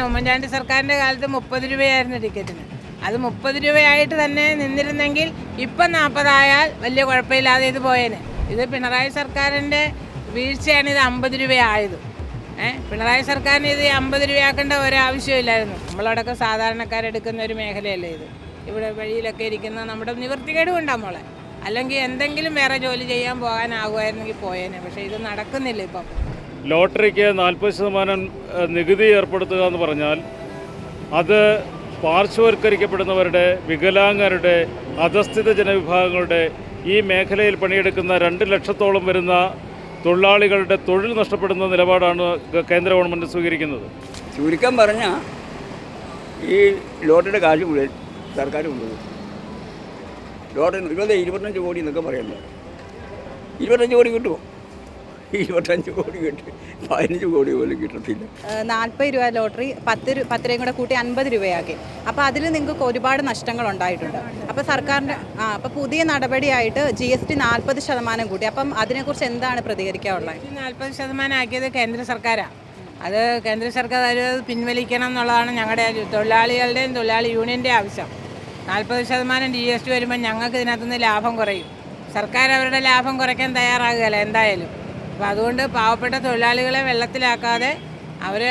ഉമ്മൻചാണ്ടി സർക്കാരിന്റെ കാലത്ത് മുപ്പത് രൂപയായിരുന്നു ടിക്കറ്റിന്. അത് മുപ്പത് രൂപയായിട്ട് തന്നെ നിന്നിരുന്നെങ്കിൽ ഇപ്പം നാൽപ്പതായാൽ വലിയ കുഴപ്പമില്ലാതെ ഇത് പോയേനെ. ഇത് പിണറായി സർക്കാരിന്റെ വീഴ്ചയാണ് ഇത് അമ്പത് രൂപയായത്. ഏഹ് പിണറായി സർക്കാരിന് ഇത് അമ്പത് രൂപയാക്കേണ്ട ഒരാവശ്യമില്ലായിരുന്നു. നമ്മളവിടെയൊക്കെ സാധാരണക്കാരെടുക്കുന്ന ഒരു മേഖലയല്ലേ ഇത്. ഇവിടെ വഴിയിലൊക്കെ ഇരിക്കുന്ന നമ്മുടെ നിവൃത്തികേട് കൊണ്ടാണ് മോളെ? അല്ലെങ്കിൽ എന്തെങ്കിലും വേറെ ജോലി ചെയ്യാൻ പോകാനാകുമായിരുന്നെങ്കിൽ പോയേനെ. പക്ഷേ ഇത് നടക്കുന്നില്ല ഇപ്പം. ലോട്ടറിക്ക് നാൽപ്പത് ശതമാനം നികുതി ഏർപ്പെടുത്തുക എന്ന് പറഞ്ഞാൽ അത് പാർശ്വവൽക്കരിക്കപ്പെടുന്നവരുടെ വികലാംഗരുടെ അധസ്ഥിത ജനവിഭാഗങ്ങളുടെ ഈ മേഖലയിൽ പണിയെടുക്കുന്ന രണ്ട് ലക്ഷത്തോളം വരുന്ന തൊഴിലാളികളുടെ തൊഴിൽ നഷ്ടപ്പെടുന്ന നിലപാടാണ് കേന്ദ്ര ഗവൺമെന്റ് സ്വീകരിക്കുന്നത്. ചുരുക്കം പറഞ്ഞാൽ ഈ ലോട്ടറിയുടെ കാശ് മുഴുവൻ സർക്കാർ കൊണ്ടുപോകും ലോട്ടറി ഇരുപത് ഇരുപത്തഞ്ച് കോടി എന്നൊക്കെ പറയുന്നത് ഇരുപത്തഞ്ച് കോടി കിട്ടുമോ? ഇരുപത്തഞ്ച് കോടി കിട്ടി. പതിനഞ്ച് കോടി പോലും കിട്ടത്തില്ല. നാൽപ്പത് രൂപ ലോട്ടറി പത്ത് രൂ പത്ത് രൂപയും കൂടെ കൂട്ടി അൻപത് രൂപയാക്കി. അപ്പോൾ അതിൽ നിങ്ങൾക്ക് ഒരുപാട് നഷ്ടങ്ങൾ ഉണ്ടായിട്ടുണ്ട്. അപ്പോൾ സർക്കാരിന്റെ ആ അപ്പോൾ പുതിയ നടപടിയായിട്ട് ജി എസ് ടി നാൽപ്പത് ശതമാനം കൂട്ടി. അപ്പം അതിനെക്കുറിച്ച് എന്താണ് പ്രതികരിക്കാനുള്ളത്? നാൽപ്പത് ശതമാനം ആക്കിയത് കേന്ദ്ര സർക്കാരാണ്. അത് കേന്ദ്ര സർക്കാർ അത് പിൻവലിക്കണം എന്നുള്ളതാണ് ഞങ്ങളുടെ തൊഴിലാളികളുടെയും തൊഴിലാളി യൂണിയന്റെ ആവശ്യം. നാൽപ്പത് ശതമാനം ജി എസ് ടി വരുമ്പോൾ ഞങ്ങൾക്ക് ഇതിനകത്തുനിന്ന് ലാഭം കുറയും. സർക്കാർ അവരുടെ ലാഭം കുറയ്ക്കാൻ തയ്യാറാകുകയല്ല എന്തായാലും. അപ്പോൾ അതുകൊണ്ട് പാവപ്പെട്ട തൊഴിലാളികളെ വെള്ളത്തിലാക്കാതെ അവർ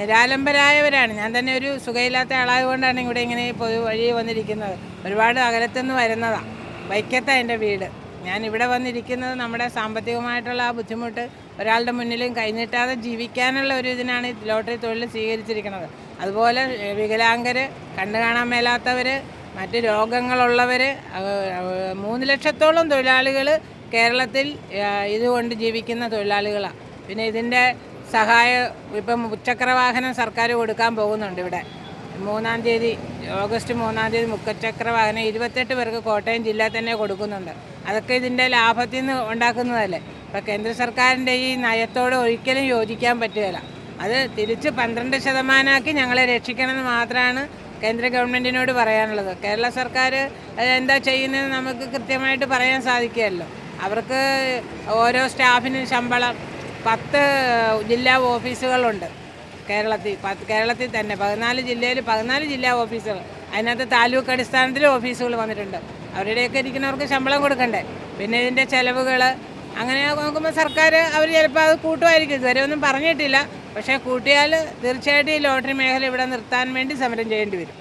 നിരാലംബരായവരാണ്. ഞാൻ തന്നെ ഒരു സുഖയില്ലാത്ത ആളായതുകൊണ്ടാണ് ഇവിടെ ഇങ്ങനെ പൊതു വഴി വന്നിരിക്കുന്നത്. ഒരുപാട് അകലത്തുനിന്ന് വരുന്നതാണ് വൈക്കത്താണ് എന്റെ വീട്. ഞാൻ ഇവിടെ വന്നിരിക്കുന്നത് നമ്മുടെ സാമ്പത്തികമായിട്ടുള്ള ആ ബുദ്ധിമുട്ട് ഒരാളുടെ മുന്നിലും കൈനീട്ടാതെ ജീവിക്കാനുള്ള ഒരു ഇതിനാണ് ലോട്ടറി തൊഴിൽ സ്വീകരിച്ചിരിക്കുന്നത്. അതുപോലെ വികലാംഗർ കണ്ണു കാണാൻ മേലാത്തവർ മറ്റ് രോഗങ്ങളുള്ളവർ മൂന്ന് ലക്ഷത്തോളം തൊഴിലാളികൾ കേരളത്തിൽ ഇതുകൊണ്ട് ജീവിക്കുന്ന തൊഴിലാളികളാണ് പിന്നെ ഇതിന്റെ സഹായം ഇപ്പം മുച്ചക്ര വാഹനം സർക്കാർ കൊടുക്കാൻ പോകുന്നുണ്ട് ഇവിടെ. മൂന്നാം തീയതി ഓഗസ്റ്റ് മൂന്നാം തീയതി മുക്കച്ചക്രവാഹനം ഇരുപത്തെട്ട് പേർക്ക് കോട്ടയം ജില്ലയിൽ തന്നെ കൊടുക്കുന്നുണ്ട്. അതൊക്കെ ഇതിന്റെ ലാഭത്തിൽ നിന്ന് ഉണ്ടാക്കുന്നതല്ലേ. ഇപ്പം കേന്ദ്ര സർക്കാരിന്റെ ഈ നയത്തോട് ഒരിക്കലും യോജിക്കാൻ പറ്റുകയില്ല. അത് തിരിച്ച് പന്ത്രണ്ട് ശതമാനമാക്കി ഞങ്ങളെ രക്ഷിക്കണമെന്ന് മാത്രമാണ് കേന്ദ്ര ഗവൺമെന്റിനോട് പറയാനുള്ളത്. കേരള സർക്കാർ എന്താ ചെയ്യുന്നത് നമുക്ക് കൃത്യമായിട്ട് പറയാൻ സാധിക്കുകയല്ലോ. അവർക്ക് ഓരോ സ്റ്റാഫിനും ശമ്പളം. പത്ത് ജില്ലാ ഓഫീസുകളുണ്ട് കേരളത്തിൽ. കേരളത്തിൽ തന്നെ പതിനാല് ജില്ലയിൽ പതിനാല് ജില്ലാ ഓഫീസുകൾ. അതിനകത്ത് താലൂക്ക് അടിസ്ഥാനത്തിൽ ഓഫീസുകൾ വന്നിട്ടുണ്ട്. അവരുടെയൊക്കെ ഇരിക്കുന്നവർക്ക് ശമ്പളം കൊടുക്കണ്ടേ? പിന്നെ ഇതിന്റെ ചിലവുകൾ അങ്ങനെ നോക്കുമ്പോൾ സർക്കാർ അവർ ചിലപ്പോൾ അത് കൂട്ടുമായിരിക്കും. ഇതുവരെ ഒന്നും പറഞ്ഞിട്ടില്ല. പക്ഷേ കൂട്ടിയാൽ തീർച്ചയായിട്ടും ഈ ലോട്ടറി മേഖല ഇവിടെ നിർത്താൻ വേണ്ടി സമരം ചെയ്യേണ്ടി വരും.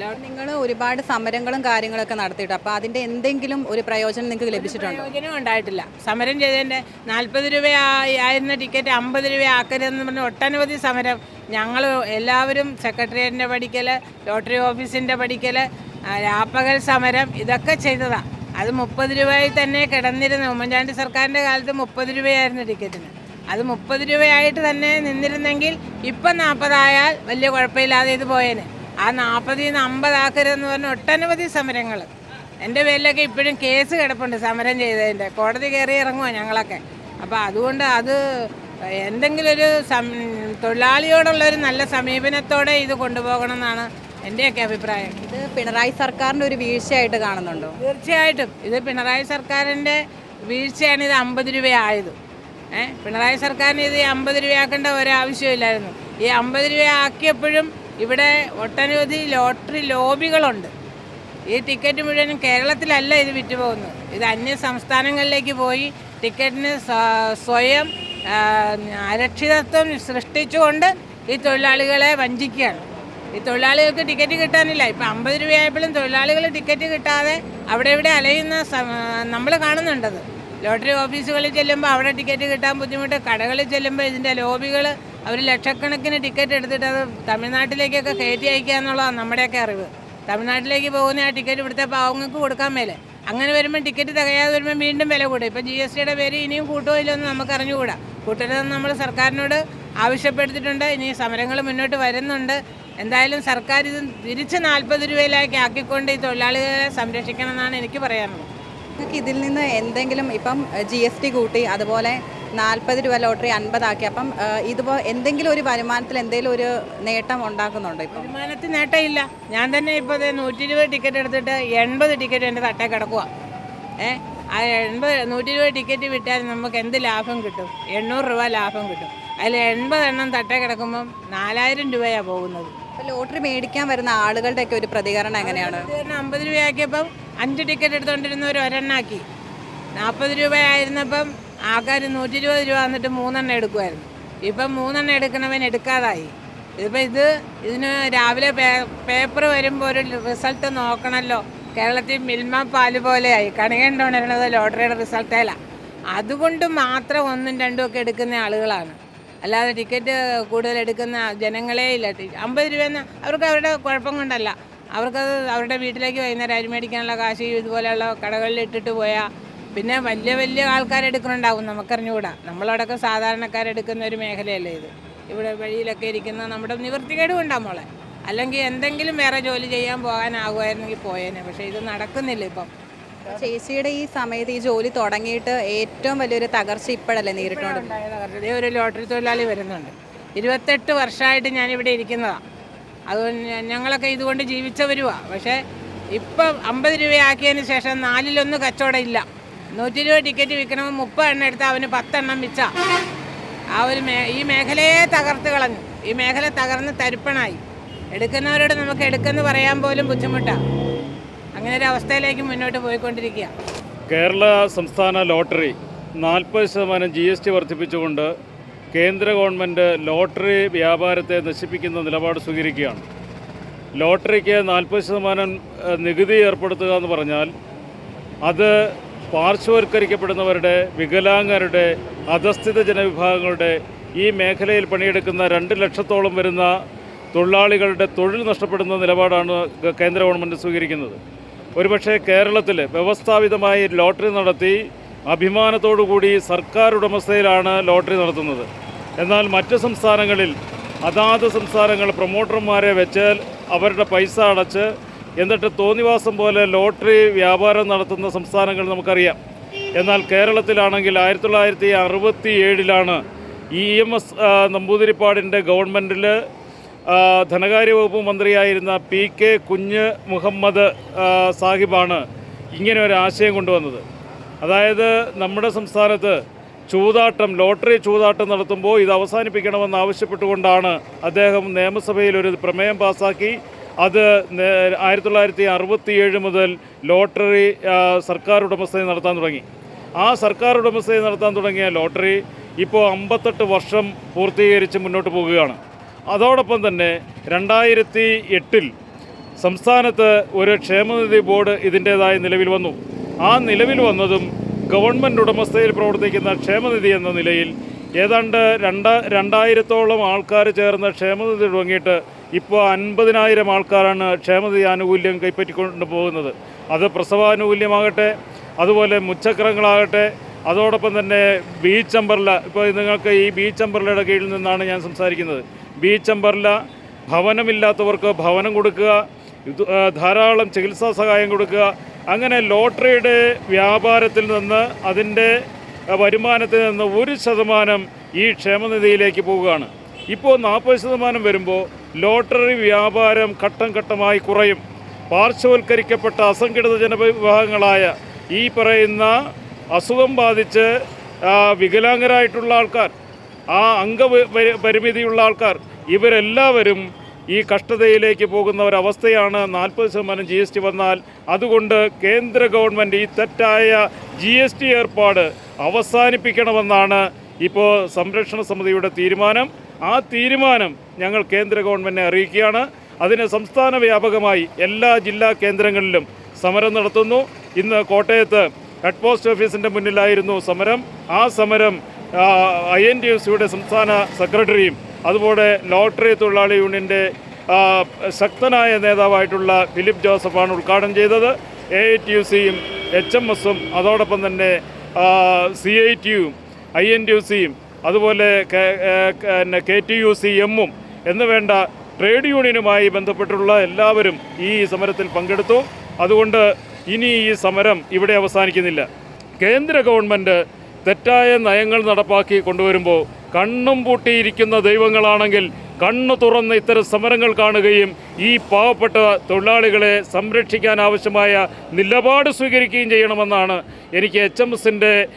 നിങ്ങൾ ഒരുപാട് സമരങ്ങളും കാര്യങ്ങളൊക്കെ നടത്തിയിട്ട് അപ്പോൾ അതിന്റെ എന്തെങ്കിലും ഒരു പ്രയോജനം നിങ്ങൾക്ക് ലഭിച്ചിട്ടുണ്ടോ? പ്രയോജനം ഉണ്ടായിട്ടില്ല. സമരം ചെയ്തതിന്റെ നാൽപ്പത് രൂപ ആയിരുന്ന ടിക്കറ്റ് അമ്പത് രൂപ ആക്കരുതെന്ന് പറഞ്ഞ് ഒട്ടനവധി സമരം ഞങ്ങൾ എല്ലാവരും സെക്രട്ടേറിയറ്റിന്റെ പഠിക്കൽ ലോട്ടറി ഓഫീസിന്റെ പഠിക്കൽ രാപ്പകൽ സമരം ഇതൊക്കെ ചെയ്തതാണ് അത് മുപ്പത് രൂപയിൽ തന്നെ കിടന്നിരുന്നു. ഉമ്മൻചാണ്ടി സർക്കാരിന്റെ കാലത്ത് മുപ്പത് രൂപയായിരുന്നു ടിക്കറ്റിന് അത് മുപ്പത് രൂപയായിട്ട് തന്നെ നിന്നിരുന്നെങ്കിൽ ഇപ്പം നാൽപ്പതായാൽ വലിയ കുഴപ്പമില്ലാതെ ഇത് പോയേനെ. ആ നാൽപ്പതിൽ നിന്ന് അമ്പതാക്കരുതെന്ന് പറഞ്ഞ ഒട്ടനവധി സമരങ്ങൾ എന്റെ പേരിലൊക്കെ ഇപ്പോഴും കേസ് കിടപ്പുണ്ട് സമരം ചെയ്തതിന്റെ കോടതി കയറി ഇറങ്ങുമോ ഞങ്ങളൊക്കെ? അപ്പോൾ അതുകൊണ്ട് അത് എന്തെങ്കിലും ഒരു സം തൊഴിലാളിയോടുള്ള ഒരു നല്ല സമീപനത്തോടെ ഇത് കൊണ്ടുപോകണം എന്നാണ് എന്റെയൊക്കെ അഭിപ്രായം. ഇത് പിണറായി സർക്കാരിന്റെ ഒരു വീഴ്ചയായിട്ട് കാണുന്നുണ്ടോ? തീർച്ചയായിട്ടും. ഇത് പിണറായി സർക്കാരിന്റെ വീഴ്ചയാണ് ഇത് അമ്പത് രൂപയായത്. ഏഹ് പിണറായി സർക്കാരിന് ഇത് അമ്പത് രൂപയാക്കേണ്ട ഒരാവശ്യമില്ലായിരുന്നു. ഈ അമ്പത് രൂപ ആക്കിയപ്പോഴും ഇവിടെ ഒട്ടനവധി ലോട്ടറി ലോബികളുണ്ട്. ഈ ടിക്കറ്റ് മുഴുവനും കേരളത്തിലല്ല ഇത് വിറ്റുപോകുന്നത്. ഇത് അന്യ സംസ്ഥാനങ്ങളിലേക്ക് പോയി ടിക്കറ്റിന് സ്വയം അരക്ഷിതത്വം സൃഷ്ടിച്ചുകൊണ്ട് ഈ തൊഴിലാളികളെ വഞ്ചിക്കുകയാണ്. ഈ തൊഴിലാളികൾക്ക് ടിക്കറ്റ് കിട്ടാനില്ല. ഇപ്പം അമ്പത് രൂപയായപ്പോഴും തൊഴിലാളികൾ ടിക്കറ്റ് കിട്ടാതെ അവിടെ ഇവിടെ അലയുന്ന നമ്മൾ കാണുന്നുണ്ടത്. ലോട്ടറി ഓഫീസുകളിൽ ചെല്ലുമ്പോൾ അവിടെ ടിക്കറ്റ് കിട്ടാൻ ബുദ്ധിമുട്ട് കടകളിൽ ചെല്ലുമ്പോൾ ഇതിന്റെ ലോബികൾ അവർ ലക്ഷക്കണക്കിന് ടിക്കറ്റ് എടുത്തിട്ട് അത് തമിഴ്നാട്ടിലേക്കൊക്കെ കയറ്റി അയക്കുക എന്നുള്ളതാണ് നമ്മുടെയൊക്കെ അറിവ്. തമിഴ്നാട്ടിലേക്ക് പോകുന്ന ആ ടിക്കറ്റ് ഇവിടുത്തെ പാവങ്ങൾക്ക് കൊടുക്കാൻ മേലെ. അങ്ങനെ വരുമ്പോൾ ടിക്കറ്റ് തികയാതെ വരുമ്പോൾ വീണ്ടും വില കൂടും. ഇപ്പം ജി എസ് ടിയുടെ പേര് ഇനിയും കൂട്ടുമോ ഇല്ലെന്ന് നമുക്ക് അറിഞ്ഞുകൂടാ കൂട്ടരുതെന്ന് നമ്മൾ സർക്കാരിനോട് ആവശ്യപ്പെടുത്തിയിട്ടുണ്ട്. ഇനി സമരങ്ങൾ മുന്നോട്ട് വരുന്നുണ്ട്. എന്തായാലും സർക്കാർ ഇത് തിരിച്ച് നാൽപ്പത് രൂപയിലേക്ക് ആക്കിക്കൊണ്ട് ഈ തൊഴിലാളികളെ സംരക്ഷിക്കണം എന്നാണ് എനിക്ക് പറയാനുള്ളത്. ഇതിൽ നിന്ന് എന്തെങ്കിലും ഇപ്പം ജി എസ് ടി കൂട്ടി അതുപോലെ നാൽപ്പത് രൂപ ലോട്ടറി അൻപതാക്കി. അപ്പം ഇതിപ്പോ എന്തെങ്കിലും ഒരു വരുമാനത്തിൽ എന്തെങ്കിലും ഒരു നേട്ടം ഉണ്ടാക്കുന്നുണ്ടോ ഇപ്പം? വരുമാനത്തിൽ നേട്ടമില്ല. ഞാൻ തന്നെ ഇപ്പോൾ നൂറ്റി ഇരുപത് ടിക്കറ്റ് എടുത്തിട്ട് എൺപത് ടിക്കറ്റ് എന്റെ തട്ടേ കിടക്കുക ഏ ആ എൺപത് നൂറ്റി ഇരുപത് ടിക്കറ്റ് വിട്ടാൽ നമുക്ക് എന്ത് ലാഭം കിട്ടും? എണ്ണൂറ് രൂപ ലാഭം കിട്ടും. അതിൽ എൺപതെണ്ണം തട്ടേ കിടക്കുമ്പം നാലായിരം രൂപയാണ് പോകുന്നത്. ലോട്ടറി മേടിക്കാൻ വരുന്ന ആളുകളുടെ ഒക്കെ ഒരു പ്രതികരണം എങ്ങനെയാണ്? അമ്പത് രൂപയാക്കിയപ്പം അഞ്ച് ടിക്കറ്റ് എടുത്തോണ്ടിരുന്നവർ ഒരെണ്ണാക്കി. നാൽപ്പത് രൂപയായിരുന്നപ്പം ആൾക്കാർ നൂറ്റി ഇരുപത് രൂപ എന്നിട്ട് മൂന്നെണ്ണം എടുക്കുമായിരുന്നു ഇപ്പം മൂന്നെണ്ണം എടുക്കണവൻ എടുക്കാതായി. ഇതിപ്പോൾ ഇത് ഇതിന് രാവിലെ പേപ്പർ വരുമ്പോൾ ഒരു റിസൾട്ട് നോക്കണമല്ലോ കേരളത്തിൽ മിൽമ പാൽ പോലെയായി. കണികണ്ടുണരുന്നത് ലോട്ടറിയുടെ റിസൾട്ടേല അതുകൊണ്ട് മാത്രം ഒന്നും രണ്ടും ഒക്കെ എടുക്കുന്ന ആളുകളാണ്. അല്ലാതെ ടിക്കറ്റ് കൂടുതൽ എടുക്കുന്ന ജനങ്ങളേ ഇല്ല. അമ്പത് രൂപയെന്ന് അവർക്ക് അവരുടെ കുഴപ്പം കൊണ്ടല്ല. അവർക്കത് അവരുടെ വീട്ടിലേക്ക് വൈകുന്നേരം അരി മേടിക്കാനുള്ള കാശ് ഇതുപോലെയുള്ള കടകളിൽ ഇട്ടിട്ട് പോയാൽ പിന്നെ വലിയ വലിയ ആൾക്കാരെടുക്കുന്നുണ്ടാവും നമുക്കറിഞ്ഞുകൂടാ. നമ്മളവിടെയൊക്കെ സാധാരണക്കാരെടുക്കുന്ന ഒരു മേഖലയല്ലേ ഇത്. ഇവിടെ വഴിയിലൊക്കെ ഇരിക്കുന്ന നമ്മുടെ നിവൃത്തികേട് കൊണ്ടാണ് മോളെ. അല്ലെങ്കിൽ എന്തെങ്കിലും വേറെ ജോലി ചെയ്യാൻ പോകാനാകുമായിരുന്നെങ്കിൽ പോയേനെ പക്ഷേ ഇത് നടക്കുന്നില്ല ഇപ്പം. ചേച്ചിയുടെ ഈ സമയത്ത് ഈ ജോലി തുടങ്ങിയിട്ട് ഏറ്റവും വലിയൊരു തകർച്ച ഇപ്പോഴല്ലേ ദേ ഒരു ലോട്ടറി തൊഴിലാളി വരുന്നുണ്ട്. ഇരുപത്തെട്ട് വർഷമായിട്ട് ഞാനിവിടെ ഇരിക്കുന്നതാണ് അതുകൊണ്ട് ഞങ്ങളൊക്കെ ഇതുകൊണ്ട് ജീവിച്ചവരുവാ. പക്ഷേ ഇപ്പം അമ്പത് രൂപയാക്കിയതിന് ശേഷം നാലിലൊന്ന് കച്ചവടം ഇല്ല. നൂറ്റി രൂപ ടിക്കറ്റ് വിൽക്കണമെങ്കിൽ മുപ്പത് എണ്ണം എടുത്താൽ അവന് പത്തെണ്ണം വിച്ച ആ ഒരു മേ ഈ മേഖലയെ തകർത്ത് കളഞ്ഞു. ഈ മേഖല തകർന്ന് തരിപ്പണായി. എടുക്കുന്നവരോട് നമുക്ക് എടുക്കെന്ന് പറയാൻ പോലും ബുദ്ധിമുട്ടാണ് അങ്ങനെ ഒരു അവസ്ഥയിലേക്ക് മുന്നോട്ട് പോയിക്കൊണ്ടിരിക്കുക കേരള സംസ്ഥാന ലോട്ടറി നാൽപ്പത് ശതമാനം ജി എസ് ടി വർദ്ധിപ്പിച്ചുകൊണ്ട് കേന്ദ്ര ഗവൺമെന്റ് ലോട്ടറി വ്യാപാരത്തെ നശിപ്പിക്കുന്ന നിലപാട് സ്വീകരിക്കുകയാണ്. ലോട്ടറിക്ക് നാൽപ്പത് ശതമാനം നികുതി ഏർപ്പെടുത്തുക എന്ന് പറഞ്ഞാൽ അത് പാർശ്വവൽക്കരിക്കപ്പെടുന്നവരുടെ വികലാംഗരുടെ അധസ്ഥിത ജനവിഭാഗങ്ങളുടെ ഈ മേഖലയിൽ പണിയെടുക്കുന്ന രണ്ട് ലക്ഷത്തോളം വരുന്ന തൊഴിലാളികളുടെ തൊഴിൽ നഷ്ടപ്പെടുന്ന നിലപാടാണ് കേന്ദ്ര ഗവൺമെന്റ് സ്വീകരിക്കുന്നത്. ഒരുപക്ഷേ കേരളത്തിൽ വ്യവസ്ഥാപിതമായി ലോട്ടറി നടത്തി അഭിമാനത്തോടു കൂടി സർക്കാർ ഉടമസ്ഥയിലാണ് ലോട്ടറി നടത്തുന്നത്. എന്നാൽ മറ്റ് സംസ്ഥാനങ്ങളിൽ അതാത് സംസ്ഥാനങ്ങൾ പ്രൊമോട്ടർമാരെ വെച്ചാൽ അവരുടെ പൈസ അടച്ച് എന്നിട്ട് തോന്നിവാസം പോലെ ലോട്ടറി വ്യാപാരം നടത്തുന്ന സംസ്ഥാനങ്ങൾ നമുക്കറിയാം. എന്നാൽ കേരളത്തിലാണെങ്കിൽ ആയിരത്തി തൊള്ളായിരത്തി അറുപത്തി ഏഴിലാണ് ഇ എം എസ് നമ്പൂതിരിപ്പാടിന്റെ ഗവൺമെന്റിൽ ധനകാര്യ വകുപ്പ് മന്ത്രിയായിരുന്ന പി കെ കുഞ്ഞ് മുഹമ്മദ് സാഹിബാണ് ഇങ്ങനെ ഒരു ആശയം കൊണ്ടുവന്നത്. അതായത് നമ്മുടെ സംസ്ഥാനത്ത് ചൂതാട്ടം ലോട്ടറി ചൂതാട്ടം നടത്തുമ്പോൾ ഇത് അവസാനിപ്പിക്കണമെന്ന് ആവശ്യപ്പെട്ടുകൊണ്ടാണ് അദ്ദേഹം നിയമസഭയിൽ ഒരു പ്രമേയം പാസാക്കി അത് ആയിരത്തി തൊള്ളായിരത്തി അറുപത്തി ഏഴ് മുതൽ ലോട്ടറി സർക്കാർ ഉടമസ്ഥതയിൽ നടത്താൻ തുടങ്ങി. ആ സർക്കാർ ഉടമസ്ഥതയിൽ നടത്താൻ തുടങ്ങിയ ലോട്ടറി ഇപ്പോൾ അമ്പത്തെട്ട് വർഷം പൂർത്തീകരിച്ച് മുന്നോട്ട് പോവുകയാണ് അതോടൊപ്പം തന്നെ രണ്ടായിരത്തി എട്ടിൽ സംസ്ഥാനത്ത് ഒരു ക്ഷേമനിധി ബോർഡ് ഇതിന്റേതായി നിലവിൽ വന്നു. ആ നിലവിൽ വന്നതും ഗവൺമെന്റ് ഉടമസ്ഥയിൽ പ്രവർത്തിക്കുന്ന ക്ഷേമനിധി എന്ന നിലയിൽ ഏതാണ്ട് രണ്ട് രണ്ടായിരത്തോളം ആൾക്കാർ ചേർന്ന് ക്ഷേമനിധി തുടങ്ങിയിട്ട് ഇപ്പോൾ അൻപതിനായിരം ആൾക്കാരാണ് ക്ഷേമനിധി ആനുകൂല്യം കൈപ്പറ്റിക്കൊണ്ട് പോകുന്നത്. അത് പ്രസവാനുകൂല്യമാകട്ടെ അതുപോലെ മുച്ചക്രങ്ങളാകട്ടെ അതോടൊപ്പം തന്നെ ബീച്ച് അമ്പർല ഇപ്പോൾ നിങ്ങൾക്ക് ഈ ബീച്ച് അമ്പർലയുടെ കീഴിൽ നിന്നാണ് ഞാൻ സംസാരിക്കുന്നത്. ബീച്ച് അമ്പർല ഭവനമില്ലാത്തവർക്ക് ഭവനം കൊടുക്കുക ധാരാളം ചികിത്സാ സഹായം കൊടുക്കുക അങ്ങനെ ലോട്ടറിയുടെ വ്യാപാരത്തിൽ നിന്ന് അതിന്റെ വരുമാനത്തിൽ നിന്ന് ഒരു ശതമാനം ഈ ക്ഷേമനിധിയിലേക്ക് പോവുകയാണ്. ഇപ്പോൾ നാൽപ്പത് ശതമാനം വരുമ്പോൾ ലോട്ടറി വ്യാപാരം ഘട്ടം ഘട്ടമായി കുറയും. പാർശ്വവൽക്കരിക്കപ്പെട്ട അസംഘടിത ജനവിഭാഗങ്ങളായ ഈ പറയുന്ന അസുഖം ബാധിച്ച് വികലാംഗരായിട്ടുള്ള ആൾക്കാർ ആ അംഗ പരിമിതിയുള്ള ആൾക്കാർ ഇവരെല്ലാവരും ഈ കഷ്ടതയിലേക്ക് പോകുന്ന ഒരവസ്ഥയാണ്. നാൽപ്പത് ശതമാനം ജി എസ് ടി വന്നാൽ അതുകൊണ്ട് കേന്ദ്ര ഗവൺമെന്റ് ഈ തെറ്റായ ജി എസ് ടി ഏർപ്പാട് അവസാനിപ്പിക്കണമെന്നാണ് ഇപ്പോൾ സംരക്ഷണ സമിതിയുടെ തീരുമാനം. ആ തീരുമാനം ഞങ്ങൾ കേന്ദ്ര ഗവൺമെന്റിനെ അറിയിക്കുകയാണ്. അതിന് സംസ്ഥാന വ്യാപകമായി എല്ലാ ജില്ലാ കേന്ദ്രങ്ങളിലും സമരം നടത്തുന്നു. ഇന്ന് കോട്ടയത്ത് ഹെഡ് പോസ്റ്റ് ഓഫീസിന്റെ മുന്നിലായിരുന്നു സമരം. ആ സമരം ഐ എൻ ടി എഫ് സിയുടെ സംസ്ഥാന സെക്രട്ടറിയും അതുപോലെ ലോട്ടറി തൊഴിലാളി യൂണിയന്റെ ശക്തനായ നേതാവായിട്ടുള്ള ഫിലിപ്പ് ജോസഫാണ് ഉദ്ഘാടനം ചെയ്തത്. എ ഐ ടി യു സിയും എച്ച് എം എസും അതോടൊപ്പം തന്നെ സി ഐ ടിയും ഐ എൻ ടി യു സിയും അതുപോലെ കെ ടി യു സി എമ്മും എന്ന് വേണ്ട ട്രേഡ് യൂണിയനുമായി ബന്ധപ്പെട്ടുള്ള എല്ലാവരും ഈ സമരത്തിൽ പങ്കെടുത്തു. അതുകൊണ്ട് ഇനി ഈ സമരം ഇവിടെ അവസാനിക്കുന്നില്ല. കേന്ദ്ര ഗവൺമെന്റ് തെറ്റായ നയങ്ങൾ നടപ്പാക്കി കൊണ്ടുവരുമ്പോൾ കണ്ണും പൂട്ടിയിരിക്കുന്ന ദൈവങ്ങളാണെങ്കിൽ കണ്ണു തുറന്ന് ഇത്തരം സമരങ്ങൾ കാണുകയും ഈ പാവപ്പെട്ട തൊഴിലാളികളെ സംരക്ഷിക്കാൻ ആവശ്യമായ നിലപാട് സ്വീകരിക്കുകയും ചെയ്യണമെന്നാണ് എനിക്ക് എച്ച് എം എസിന്റെ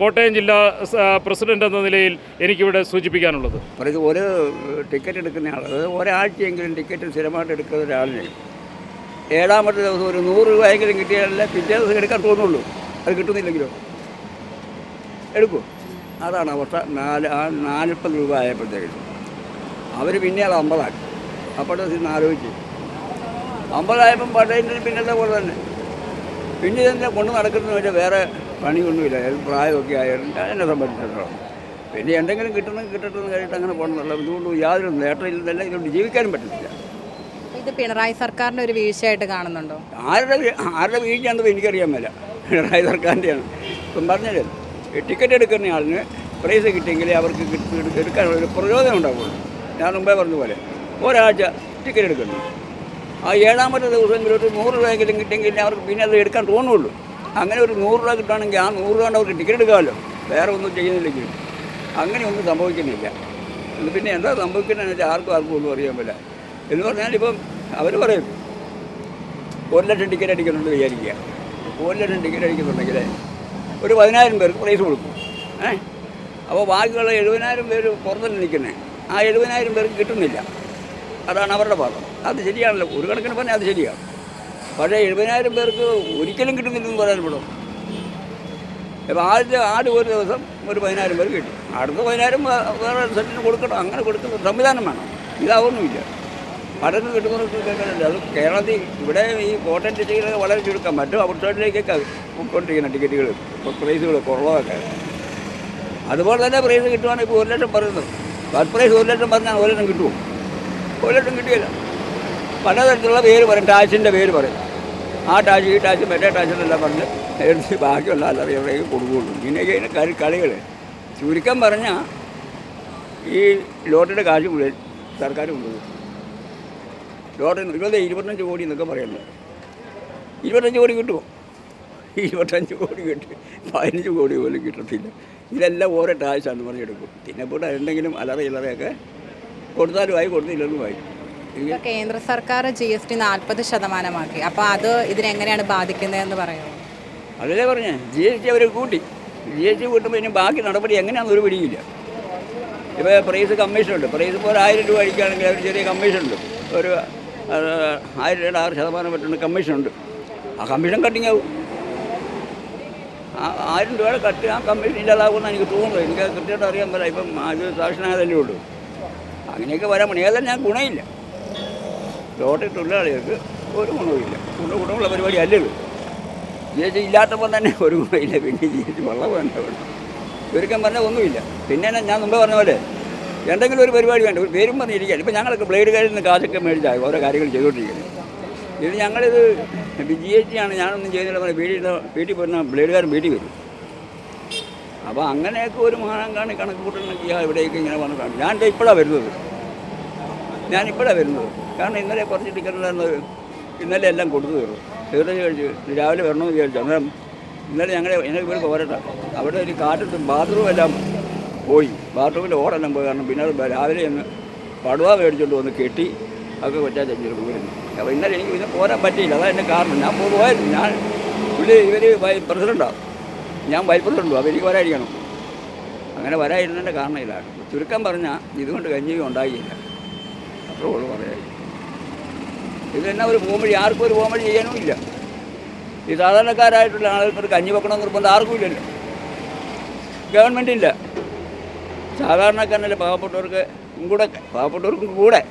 കോട്ടയം ജില്ലാ പ്രസിഡന്റ് എന്ന നിലയിൽ എനിക്കിവിടെ സൂചിപ്പിക്കാനുള്ളത്. ഒരു ടിക്കറ്റ് എടുക്കുന്ന ആൾ ഒരാഴ്ചയെങ്കിലും ടിക്കറ്റ് സ്ഥിരമായിട്ട് എടുക്കുന്ന ഒരാളിനെ ഏഴാമത്തെ ദിവസം ഒരു നൂറ് രൂപയെങ്കിലും കിട്ടിയാലേ പിറ്റേ ദിവസം എടുക്കാൻ തോന്നുള്ളൂ. അത് കിട്ടുന്നില്ലെങ്കിലോ? എടുക്കൂ. അതാണ് അവസ്ഥ. നാല് ആ നാൽപ്പത് രൂപ ആയപ്പോഴത്തേക്കും. അവർ പിന്നെ അത് അമ്പതാക്കി അപ്പോഴത്തെ ഇന്ന് ആലോചിച്ച്. അമ്പതായപ്പം പട്ടേന്റെ പിന്നത്തെ പോലെ തന്നെ. പിന്നെ തന്നെ കൊണ്ട് നടക്കുന്നതെന്ന് വെച്ചാൽ വേറെ പണിയൊന്നുമില്ല. പ്രായമൊക്കെ ആയാലും എന്നെ സംബന്ധിച്ചിടത്തോളം. പിന്നെ എന്തെങ്കിലും കിട്ടണം കിട്ടണമെന്ന് കഴിഞ്ഞിട്ട് അങ്ങനെ പോകണമെന്നുള്ള ഇതുകൊണ്ട് യാതൊരു നേട്ടമില്ലെന്നല്ല ഇതുകൊണ്ട് ജീവിക്കാനും പറ്റത്തില്ല. ഇത് പിണറായി സർക്കാരിന്റെ ഒരു വീഴ്ചയായിട്ട് കാണുന്നുണ്ടോ? ആരുടെ ആരുടെ വീഴ്ചയാണെന്ന് എനിക്കറിയാൻ മേല. പിണറായി സർക്കാരിന്റെയാണ്. ഇപ്പം പറഞ്ഞത് ടിക്കറ്റ് എടുക്കുന്ന ആളിന് പ്രൈസ് കിട്ടിയെങ്കിലേ അവർക്ക് എടുക്കാനുള്ളൊരു എടുക്ക- എടുക്കാനുള്ള ഒരു പ്രയോജനം ഉണ്ടാവുള്ളൂ. ഞാൻ മുമ്പേ പോലെ ഒരാഴ്ച ടിക്കറ്റ് എടുക്കുന്നു. ആ ഏഴാമത്തെ ദിവസമെങ്കിലും ഒരു നൂറ് രൂപയെങ്കിലും കിട്ടിയെങ്കിൽ അവർക്ക് പിന്നെ അത് എടുക്കാൻ തോന്നുള്ളൂ. അങ്ങനെ ഒരു നൂറ് രൂപ കിട്ടുകയാണെങ്കിൽ ആ നൂറ് രൂപ കൊണ്ട് അവർക്ക് ടിക്കറ്റ് എടുക്കാമല്ലോ. വേറെ ഒന്നും ചെയ്യുന്നില്ലെങ്കിൽ. അങ്ങനെയൊന്നും സംഭവിക്കുന്നില്ല. പിന്നെ എന്താ സംഭവിക്കുന്നതെന്ന് വെച്ചാൽ ആർക്കും ആർക്കും ഒന്നും അറിയാൻ പറ്റില്ല. എന്ന് പറഞ്ഞാൽ ഇപ്പം അവർ പറയും ഒരു ലക്ഷം ടിക്കറ്റ് അടിക്കുന്നുണ്ട് വിചാരിക്കുക. ഒരു ലക്ഷം ടിക്കറ്റ് അടിക്കുന്നുണ്ടെങ്കിൽ ഒരു പതിനായിരം പേർക്ക് പ്രൈസ് കൊടുക്കും. ഏ? അപ്പോൾ ബാക്കിയുള്ള എഴുപതിനായിരം പേര് പുറത്തല്ല നിൽക്കുന്നത്. ആ എഴുപതിനായിരം പേർക്ക് കിട്ടുന്നില്ല. അതാണ് അവരുടെ പാഠം അത് ശരിയാണല്ലോ. ഒരു കണക്കിന് പറഞ്ഞാൽ അത് ശരിയാണ് പക്ഷേ എഴുപതിനായിരം പേർക്ക് ഒരിക്കലും കിട്ടുന്നില്ലെന്ന് പറയാൻ പെടും ഇപ്പോൾ ആദ്യത്തെ ആദ്യം ഒരു ദിവസം ഒരു പതിനായിരം പേർക്ക് കിട്ടും. അടുത്ത പതിനായിരം വേറെ സെറ്റിന് കൊടുക്കണം. അങ്ങനെ കൊടുക്കുന്ന സംവിധാനം വേണം. ഇതാവുന്നുമില്ല. പടക്ക് കിട്ടുന്നവർക്ക് അത് കേരളത്തിൽ ഇവിടെ ഈ കോട്ടയം ടിക്കറ്റുകൾ വളരെ ചുരുക്കം. മറ്റും ഔട്ട് സൈഡിലേക്കൊക്കെ പോയിക്കൊണ്ടിരിക്കുന്ന ടിക്കറ്റുകൾ പ്രൈസുകൾ കുറവൊക്കെ. അതുപോലെ തന്നെ പ്രൈസ് കിട്ടുവാണെങ്കിൽ ഇപ്പോൾ ഒരു ലക്ഷം പറയുന്നത്. പ്രൈസ് ഒരു ലക്ഷം പറഞ്ഞാൽ ഒരു ലക്ഷം കിട്ടുമോ ഒരു ലക്ഷം കിട്ടിയില്ല. പലതരത്തിലുള്ള പേര് പറയും. ടാക്സിന്റെ പേര് പറയും. ആ ടാക്സ് ഈ ടാക്സ് മറ്റേ ടാച്ചിലെല്ലാം പറഞ്ഞ് എടുത്ത് ബാക്കിയുള്ള അല്ലാതെ എവിടെയും കൊടുക്കുകയുള്ളൂ. ഇങ്ങനെയൊക്കെയാണ് കളി കളികൾ ചുരുക്കം പറഞ്ഞാൽ ഈ ലോട്ടറിയുടെ കാശ് മുഴുവൻ സർക്കാർ കൊണ്ടുപോകും ലോട്ടറി ഇരുപത് ഇരുപത്തഞ്ച് കോടി എന്നൊക്കെ പറയുന്നത്. ഇരുപത്തഞ്ച് കോടി കിട്ടുമോ ഇരുപത്തഞ്ച് കോടി കിട്ടി. പതിനഞ്ച് കോടി പോലും കിട്ടത്തില്ല. ഇതെല്ലാം ഓരോ ടാക്സാണെന്ന് പറഞ്ഞെടുക്കും പിന്നെ ഇവിടെ എന്തെങ്കിലും അലറ ഇലറയൊക്കെ കൊടുത്താലും ആയി കൊടുത്തില്ലെന്നും ആയി. കേന്ദ്ര സർക്കാർ ജി എസ് ടി നാൽപ്പത് ശതമാനമാക്കി. അപ്പോൾ അത് ഇതിനെങ്ങനെയാണ് ബാധിക്കുന്നതെന്ന് പറയുമോ അതല്ലേ പറഞ്ഞേ. ജി എസ് ടി അവർ കൂട്ടി. ജി എസ് ടി കൂട്ടുമ്പോൾ ഇനി ബാക്കി നടപടി എങ്ങനെയാണെന്ന് ഒരു പിടിയില്ല. ഇപ്പോൾ പ്രൈസ് കമ്മീഷനുണ്ട് പ്രൈസ് ഇപ്പോൾ ഒരു ആയിരം രൂപ അടിക്കുകയാണെങ്കിൽ അവർ ചെറിയ കമ്മീഷനുണ്ട് ഒരു ആയിരം രൂപയുടെ ആറ് ശതമാനം പറ്റുന്ന കമ്മീഷനുണ്ട് ആ കമ്മീഷൻ കട്ടിങ് ആവും. ആയിരം രൂപയുടെ കട്ട് ആ കമ്മീഷൻ ഇല്ലാതാകുമെന്ന് എനിക്ക് തോന്നുന്നു. എനിക്ക് കൃത്യമായിട്ട് അറിയാൻ പറ്റില്ല. ഇപ്പം അത് സാക്ഷനായതല്ലേ ഉള്ളൂ. അങ്ങനെയൊക്കെ വരാൻ പണി ഏതായാലും ഞാൻ ഗുണമില്ല. ലോട്ടറി തൊഴിലാളികൾക്ക് ഒരു ഗുണവുമില്ല. ഗുണ ഗുണമുള്ള പരിപാടി അല്ലല്ലോ ജി എച്ച് ഇല്ലാത്തപ്പോൾ തന്നെ ഒരു ഗുണമില്ല. പിന്നെ ജി എച്ച് വെള്ളം വേണ്ട. വേണം ചുരുക്കം പറഞ്ഞാൽ ഒന്നുമില്ല. പിന്നെ ഞാൻ മുമ്പേ പറഞ്ഞ പോലെ എന്തെങ്കിലും ഒരു പരിപാടി വേണ്ട. ഒരു പേരും പറഞ്ഞിരിക്കുകയാണ്. ഇപ്പം ഞങ്ങളൊക്കെ ബ്ലേഡ് കാര്യം നിന്ന് കാശൊക്കെ മേടിച്ചായി ഓരോ കാര്യങ്ങൾ ചെയ്തുകൊണ്ടിരിക്കുന്നത്. ഇത് ഞങ്ങളിത് ജി ടി ആണ് ഞാനൊന്നും ചെയ്യുന്നില്ല പറഞ്ഞാൽ വീട്ടിൽ വീട്ടിൽ പോയിരുന്ന ബ്ലേഡുകാരൻ വീട്ടിൽ വരും. അപ്പോൾ അങ്ങനെയൊക്കെ ഒരു മഹാനാണ് കാണി കണക്ക് കൂട്ടണമെങ്കിൽ ഇവിടേക്ക് ഇങ്ങനെ വന്ന് കാണും. ഞാൻ ഇപ്പോഴാണ് വരുന്നത്. ഞാൻ ഇപ്പോഴാണ് വരുന്നത്. കാരണം ഇന്നലെ കുറച്ച് ടിക്കറ്റുണ്ടായിരുന്നു ഇന്നലെ എല്ലാം കൊടുത്തു തീർന്നു. തീർന്നു കഴിച്ചു രാവിലെ വരണമെന്ന് വിചാരിച്ചു. അന്നേരം ഇന്നലെ ഞങ്ങളെ ഞങ്ങൾ വീട് പോരട്ടെ. അവിടെ ഒരു കാറ്റത്ത് ബാത്റൂം എല്ലാം പോയി. ബാത്റൂമിന്റെ ഓടെല്ലാം പോയി. കാരണം പിന്നെ രാവിലെ ഒന്ന് പടുവ മേടിച്ചുകൊണ്ട് വന്ന് കെട്ടി ഒക്കെ കൊച്ചാൽ ചെഞ്ചിട്ട് പോയിരുന്നു അപ്പോൾ ഇന്നലെ എനിക്ക് പിന്നെ പോരാൻ പറ്റിയില്ല. അതാണ് എന്റെ കാരണം. ഞാൻ പോ- പോയായിരുന്നു ഞാൻ പുള്ളി ഇവർ പ്രസിഡന്റാണ് ഞാൻ വൈസ് പ്രസിഡന്റും അപ്പോൾ എനിക്ക് വരാതിരിക്കണം. അങ്ങനെ വരാതിരുന്നതിന്റെ കാരണം ഇതാണ്. ചുരുക്കം പറഞ്ഞാൽ ഇതുകൊണ്ട് കഞ്ഞിയും ഉണ്ടാകിയില്ല അത്രേ ഉള്ളൂ പറയാം ഇത് തന്നെ ഒരു പോംവഴി ആർക്കും ഒരു പോംവഴി ചെയ്യാനും ഇല്ല. ഈ സാധാരണക്കാരായിട്ടുള്ള ആളുകൾക്ക് ഒരു കഞ്ഞി വെക്കണമെന്ന് നിർബന്ധം ആർക്കും ഇല്ലല്ലോ. ഗവൺമെന്റ് ഇല്ല സാധാരണക്കാരനല്ലേ പാവപ്പെട്ടവർക്ക് കൂടെ പാവപ്പെട്ടവർക്കും കൂടെ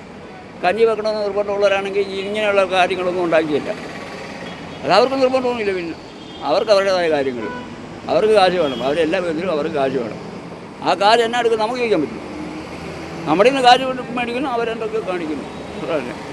കഞ്ഞി വെക്കണമെന്ന് നിർബന്ധമുള്ളവരാണെങ്കിൽ ഇങ്ങനെയുള്ള കാര്യങ്ങളൊന്നും ഉണ്ടാക്കിയില്ല. അത് അവർക്ക് നിർബന്ധമൊന്നുമില്ല പിന്നെ. അവർക്ക് അവരുടേതായ കാര്യങ്ങൾ. അവർക്ക് കാശ് വേണം. അവരെല്ലാ വിധത്തിലും അവർക്ക് കാശ് വേണം. ആ കാശ് എന്നാ എടുക്കും നമുക്ക് ചോദിക്കാൻ പറ്റും നമ്മുടെ നിന്ന് കാശ് മേടിക്കുന്നു അവരെന്തൊക്കെ കാണിക്കുന്നു. അത്ര